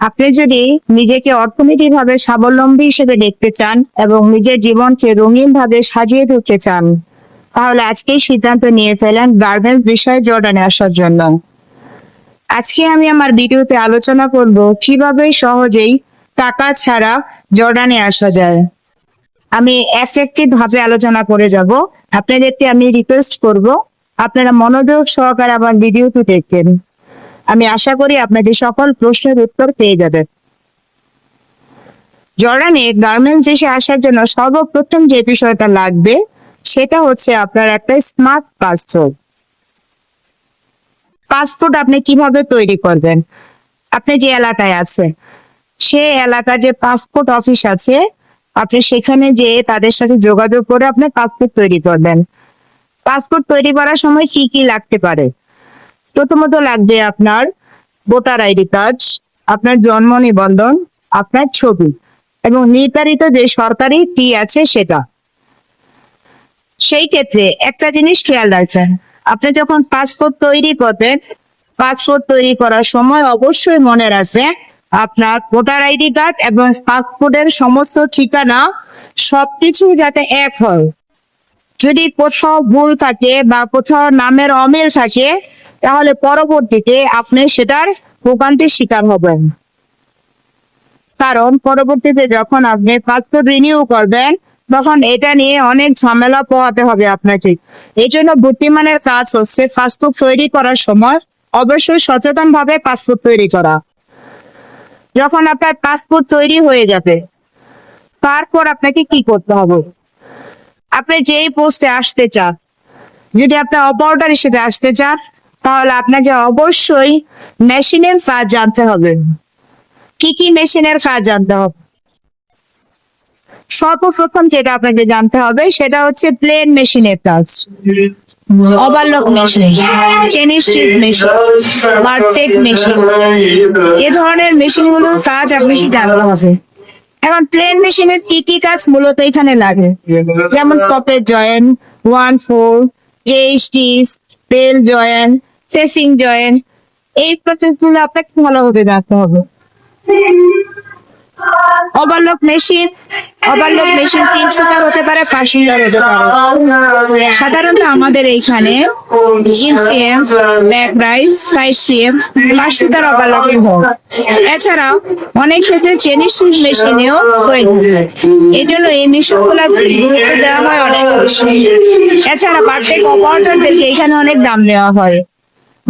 আপনি যদি নিজেকে অর্থনৈতিকভাবে স্বাবলম্বী হিসেবে দেখতে চান এবং নিজের জীবনকে রঙিন ভাবে সাজিয়ে তুলতে চান, তাহলে আজকেই সিদ্ধান্ত নিয়ে ফেলেন গার্মেন্টস বিষয়ে জর্ডানে আসার জন্য। আজকে আমি আমার ভিডিওতে আলোচনা করব কীভাবে সহজেই টাকা ছাড়া জর্ডানে আসা যায়। আমি এফেক্টিভ ভাবে আলোচনা করে যাব। আপনাদেরকে আমি রিকোয়েস্ট করব, আপনারা মনোযোগ সহকারে আমার ভিডিওটি দেখবেন আমি আশা করি আপনাদের সকল প্রশ্নের উত্তর পেয়ে যাবেন। জর্ডানে গার্মেন্টস দেশে আসার জন্য সর্বপ্রথম যে বিষয়টা লাগবে, সেটা হচ্ছে আপনার একটা স্মার্ট পাসপোর্ট পাসপোর্ট আপনি কীভাবে তৈরি করবেন? আপনি যে এলাকায় আছে সে এলাকার যে পাসপোর্ট অফিস আছে, আপনি সেখানে যে তাদের সাথে যোগাযোগ করে আপনি পাসপোর্ট তৈরি করবেন। পাসপোর্ট তৈরি করার সময় কি কি লাগতে পারে? প্রথমত লাগবে আপনার ভোটার আইডি কার্ড, আপনার জন্ম নিবন্ধন, আপনার ছবি এবং নির্ধারিত যে সরকারি ফি আছে সেটা। সেই ক্ষেত্রে একটা জিনিস খেয়াল রাখবেন, আপনি যখন পাসপোর্ট তৈরি করবেন পাসপোর্ট তৈরি করার সময় অবশ্যই মনে রাখবেন আপনার ভোটার আইডি কার্ড এবং পাসপোর্টের সমস্ত ঠিকানা সবকিছু যাতে এক হয়। যদি কোথাও ভুল থাকে বা কোথাও নামের অমিল থাকে তাহলে পরবর্তীতে আপনি সেটার ভোগান্তির শিকার হবেন। কারণ পরবর্তীতে যখন আপনি পাসপোর্ট রিনিউ করবেন, তখন এটা নিয়ে অনেক ঝামেলা পোহাতে হবে আপনাকে। এই জন্য বুদ্ধিমানের কাজ হচ্ছে পাসপোর্ট তৈরি করার সময় অবশ্যই সচেতন ভাবে পাসপোর্ট তৈরি করা। যখন আপনার পাসপোর্ট তৈরি হয়ে যাবে, তারপর আপনাকে কি করতে হবে? আপনি যেই পোস্টে আসতে চান, যদি আপনি অপারেটর হিসেবে আসতে চান তাহলে আপনাকে অবশ্যই মেশিনের কাজ জানতে হবে। কি কি মেশিনের কাজ জানতে হবে? সর্বপ্রথম যেটা আপনাকে জানতে হবে, সেটা হচ্ছে প্লেন মেশিনের কাজ। ওভারলক মেশিন মেশিন এ ধরনের মেশিনগুলোর কাজ আপনাকে জানতে হবে। এখন প্লেন মেশিনের কি কি কাজ মূলত এখানে লাগে? যেমন টপের জয়েন ওয়ান ফোর জেস্টিস বেল জয়েন ফেসিং জয়েন এই প্রসেসগুলো আপনাকে ভালোভাবে জানতে হবে। ওভারলক মেশিন ওভারলক মেশিন তিনশো টাকা হতে পারে পাঁচশো টাকা হতে পারে। সাধারণত আমাদের এইখানে ব্যাক ফাইভ সিএম পাঁচশো টাকার ওভারলকিং হয়। এছাড়াও অনেক ক্ষেত্রে চেনি স্টিচ মেশিনেও হয়ে এই জন্য এই মেশিনগুলো গুরুত্ব দেওয়া হয় অনেক এছাড়া বার্থডে অপারেটরদেরকে এখানে অনেক দাম দেওয়া হয়।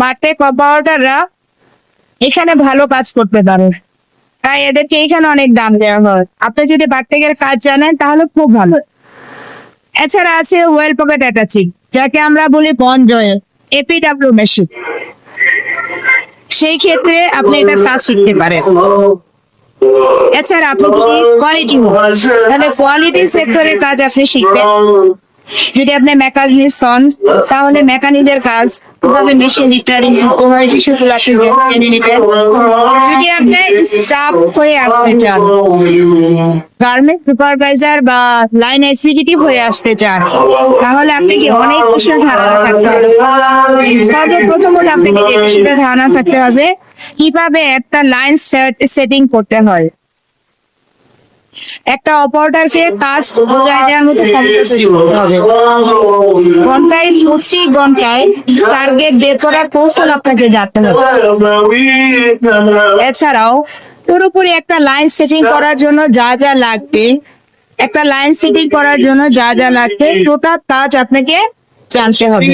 বার্থডে অপারেটররা এখানে ভালো কাজ করতে পারে। তাই এদেরকে এখানে অনেক দাম দেওয়া হয়। আপনি যদি বার্থডের কাজ জানেন, তাহলে খুব ভালো। এছাড়া আছে ওয়েল পকেট অ্যাটাচিং, যাকে আমরা বলি বন জয়েল এপিডাব্লিউ মেশিন সেই ক্ষেত্রে আপনি এটা কাজ শিখতে পারেন। এছাড়া আপনি যদি কোয়ালিটি কোয়ালিটি সেক্টরের কাজ আপনি শিখবেন। যদি আপনি মেকানিক হন তাহলে মেকানিকের কাজ কীভাবে মেশিন রিপেয়ারিং কীভাবে শিশুগুলো আপনি জেনে যদি আপনি স্টাফ হয়ে আসতে চান গার্মেন্ট সুপারভাইজার বা লাইন এক্সিকিউটিভ হয়ে আসতে চান তাহলে আপনাকে অনেক কিছু ধারণা থাকতে হবে? সর্বপ্রথমত আপনাকে ধারণা থাকতে হবে কীভাবে একটা লাইন সেটিং করতে হয়? একটা অপারেটরকে কাজ বোঝায় দেওয়ার মতো ক্ষমতা তৈরি করতে হবে। ঘন্টায় প্রতি ঘন্টায় টার্গেট বের করার কৌশল আপনাকে জানতে হবে। এছাড়াও পুরোপুরি একটা লাইন সেটিং করার জন্য যা যা লাগবে একটা লাইন সেটিং করার জন্য যা যা লাগবে টোটাল কাজ আপনাকে জানতে হবে।